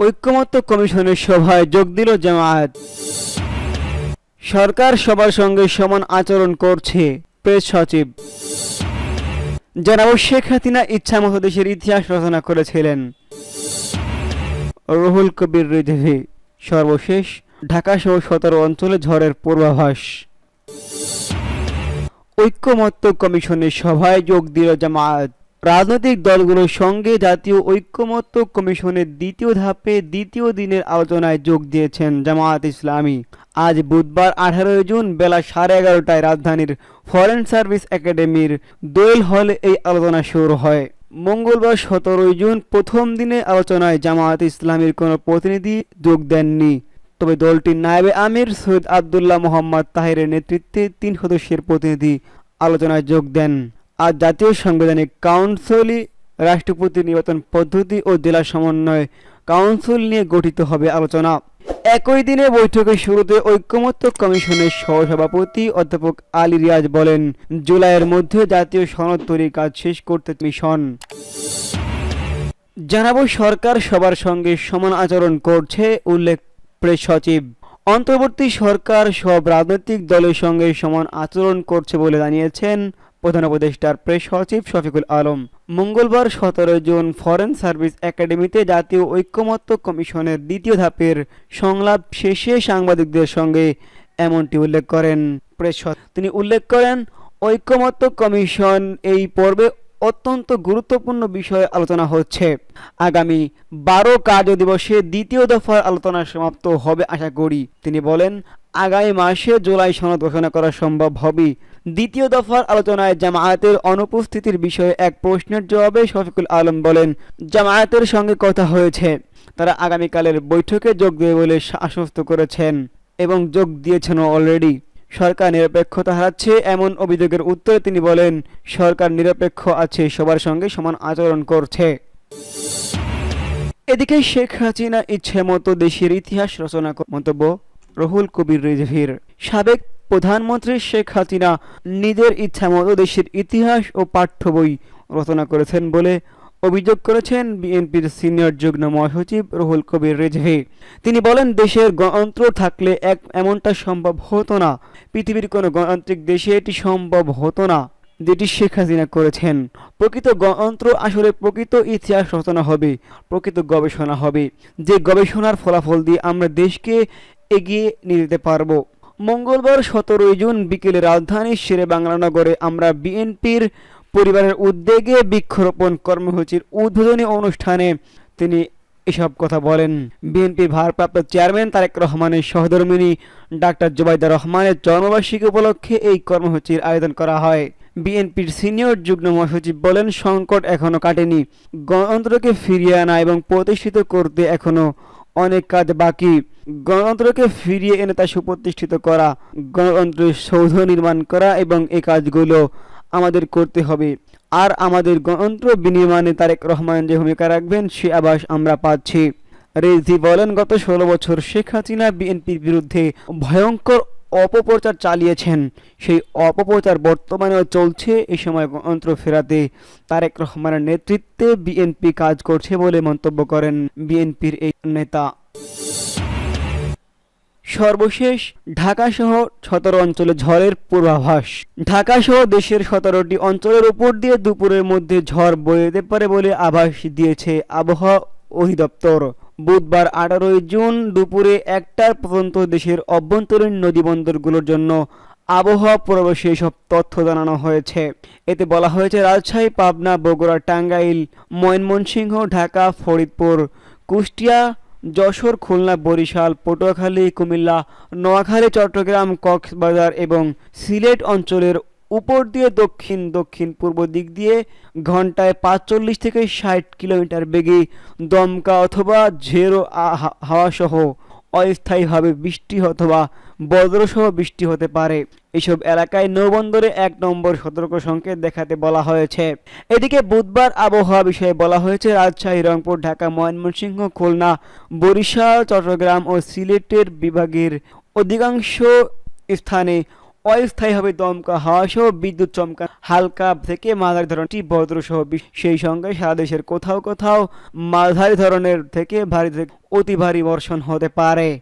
ঐক্যমত্য কমিশনের সভায় যোগ দিল জামায়াত। সরকার সবার সঙ্গে সমান আচরণ করছে, প্রেস সচিব। জানাব শেখ হাসিনা ইচ্ছামতো দেশের ইতিহাস রচনা করেছিলেন। রুহুল কবির রিজভি, সর্বশেষ ঢাকা সহ সতেরো অঞ্চলে ঝড়ের পূর্বাভাস। ঐক্যমত্য কমিশনের সভায় যোগ দিল জামায়াত। রাজনৈতিক দলগুলোর সঙ্গে জাতীয় ঐক্যমত্য কমিশনের দ্বিতীয় ধাপে দ্বিতীয় দিনের আলোচনায় যোগ দিয়েছেন জামায়াত ইসলামী। আজ বুধবার আঠারোই জুন বেলা সাড়ে এগারোটায় রাজধানীর ফরেন সার্ভিস একাডেমির দোয়েল হলে এই আলোচনা শুরু হয়। মঙ্গলবার সতেরোই জুন প্রথম দিনে আলোচনায় জামায়াত ইসলামীর কোনো প্রতিনিধি যোগ দেননি। তবে দলটির নায়েবে আমির সৈয়দ আবদুল্লাহ মোহাম্মদ তাহিরের নেতৃত্বে তিন সদস্যের প্রতিনিধি আলোচনায় যোগ দেন। আর জাতীয় সাংবিধানিক কাউন্সিলই রাষ্ট্রপতি নির্বাচন পদ্ধতি ও জেলা সমন্বয় কাউন্সিল নিয়ে গঠিত হবে আলোচনা। একই দিনে বৈঠকের শুরুতে ঐক্যমত্য কমিশনের সহসভাপতি অধ্যাপক আলী রিয়াজ বলেন, জুলাইয়ের মধ্যে জাতীয় সনদ তৈরির কাজ শেষ করতে মিশন। জানাব সরকার সবার সঙ্গে সমান আচরণ করছে, উল্লেখ প্রেস সচিব। অন্তর্বর্তী সরকার সব রাজনৈতিক দলের সঙ্গে সমান আচরণ করছে বলে জানিয়েছেন প্রধান উপদেষ্টার প্রেস সচিব শফিকুল আলম। মঙ্গলবার সতেরো জুন ফরেন সার্ভিস একাডেমিতে জাতীয় ঐক্যমত্য কমিশনের দ্বিতীয় ধাপের সংলাপ শেষে সাংবাদিকদের সঙ্গে এমনটি উল্লেখ করেন। প্রেস তিনি উল্লেখ করেন, ঐক্যমত্য কমিশন এই পর্বে অত্যন্ত গুরুত্বপূর্ণ বিষয়ে আলোচনা হচ্ছে। আগামী বারো কার্য দিবসে দ্বিতীয় দফার আলোচনা সমাপ্ত হবে আশা করি। তিনি বলেন, আগামী মাসে জুলাই সনদ ঘোষণা করা সম্ভব হবে। দ্বিতীয় দফার আলোচনায় জামায়াতের অনুপস্থিতির বিষয়ে এক প্রশ্নের জবাবে শফিকুল আলম বলেন, জামায়াতের সঙ্গে কথা হয়েছে। তারা আগামীকালের বৈঠকে যোগ দেবে বলে আশ্বস্ত করেছেন এবং যোগ দিয়েছেন অলরেডি। সরকার নিরপেক্ষতা হারাচ্ছে এমন অভিযোগের উত্তরে তিনি বলেন, সরকার নিরপেক্ষ আছে, সবার সঙ্গে সমান আচরণ করছে। এদিকে শেখ হাসিনা ইচ্ছে মতো দেশের ইতিহাস রচনা মন্তব্য রহুল কবির রিজভির। সাবেক প্রধানমন্ত্রী শেখ হাসিনা নিজের ইচ্ছা মতো দেশের ইতিহাস ও পাঠ্য বই রচনা করেছেন বলে অভিযোগ করেছেন বিএনপির সিনিয়র যুগ্ম মহাসচিব রহুল কবির রেজভি। তিনি বলেন, দেশের গণতন্ত্র থাকলে এক এমনটা সম্ভব হতো না। পৃথিবীর কোনো গণতান্ত্রিক দেশে এটি সম্ভব হতো না, যেটি শেখ হাসিনা করেছেন। প্রকৃত গণতন্ত্র আসলে প্রকৃত ইতিহাস রচনা হবে, প্রকৃত গবেষণা হবে। যে গবেষণার ফলাফল দিয়ে আমরা দেশকে এগিয়ে নিয়ে যেতে পারব। মঙ্গলবার সতেরোই জুন বিকেলে রাজধানীর শেরে বাংলানগরে আমরা বিএনপির পরিবারের উদ্যোগে বৃক্ষরোপণ কর্মসূচির উদ্বোধনী অনুষ্ঠানে তিনি এসব কথা বলেন। বিএনপির ভারপ্রাপ্ত চেয়ারম্যান তারেক রহমানের সহধর্মিনী ডাক্তার জুবাইদা রহমানের জন্মবার্ষিকী উপলক্ষে এই কর্মসূচির আয়োজন করা হয়। বিএনপির সিনিয়র যুগ্ম মহাসচিব বলেন, সংকট এখনও কাটেনি। গণতন্ত্রকে ফিরিয়ে আনা এবং প্রতিষ্ঠিত করতে এখনও অনেক কাজ বাকি। গণতন্ত্রকে ফিরিয়ে এনে তা সুপ্রতিষ্ঠিত করা, গণতন্ত্রের সৌধ নির্মাণ করা এবং এই কাজগুলো আমাদের করতে হবে। আর আমাদের গণতন্ত্র বিনির্মাণে তারেক রহমান যে ভূমিকা রাখবেন, সে আবাস আমরা পাচ্ছি। রেজি বলেন, গত ষোলো বছর শেখ হাসিনা বিএনপির বিরুদ্ধে ভয়ঙ্কর অপপ্রচার চালিয়েছেন। সেই অপপ্রচার বর্তমানেও চলছে এই সময় গণতন্ত্র ফেরাতে তারেক রহমানের নেতৃত্বে বিএনপি কাজ করছে বলে মন্তব্য করেন বিএনপির এই নেতা। সর্বশেষ ঢাকা সহ সতেরো অঞ্চলে ঝড়ের পূর্বাভাস। ঢাকা সহ দেশের সতেরোটি অঞ্চলের উপর দিয়ে দুপুরের মধ্যে ঝড় বয়ে যেতে পারে বলে আভাস দিয়েছে আবহাওয়া অধিদপ্তর। বুধবার আঠারোই জুন দুপুরে একটার পর্যন্ত দেশের অভ্যন্তরীণ নদীবন্দরগুলোর জন্য আবহাওয়া পূর্বাভাসে এসব তথ্য জানানো হয়েছে। এতে বলা হয়েছে, রাজশাহী, পাবনা, বগুড়া, টাঙ্গাইল, ময়মনসিংহ, ঢাকা, ফরিদপুর, কুষ্টিয়া যশোর, খুলনা, বরিশাল, পটুয়াখালী, কুমিল্লা, নোয়াখালী, চট্টগ্রাম, কক্সবাজার এবং সিলেট অঞ্চলের উপর দিয়ে দক্ষিণ দক্ষিণ পূর্ব দিক দিয়ে ঘন্টায় পাঁচচল্লিশ থেকে ষাট কিলোমিটার বেগে দমকা অথবা ঝেরো হাওয়া সহ অস্থায়ীভাবে বৃষ্টি অথবা বজ্রসহ বৃষ্টি হতে পারে। এসব এলাকায় নৌবন্দরে এক নম্বর সতর্ক সংকেত দেখাতে বলা হয়েছে। এদিকে বুধবার আবহাওয়া বিষয়ে বলা হয়েছে, রাজশাহী, রংপুর, ঢাকা, ময়মনসিংহ, খুলনা, বরিশাল, চট্টগ্রাম ও সিলেটের বিভাগের অধিকাংশ স্থানে অস্থায়ীভাবে দমকা হাওয়া সহ বিদ্যুৎ চমকা, হালকা থেকে মাঝারি ধরনের বজ্র সহ সেই সঙ্গে সারা দেশের কোথাও কোথাও মাঝারি ধরনের থেকে ভারী অতি ভারী বর্ষণ হতে পারে।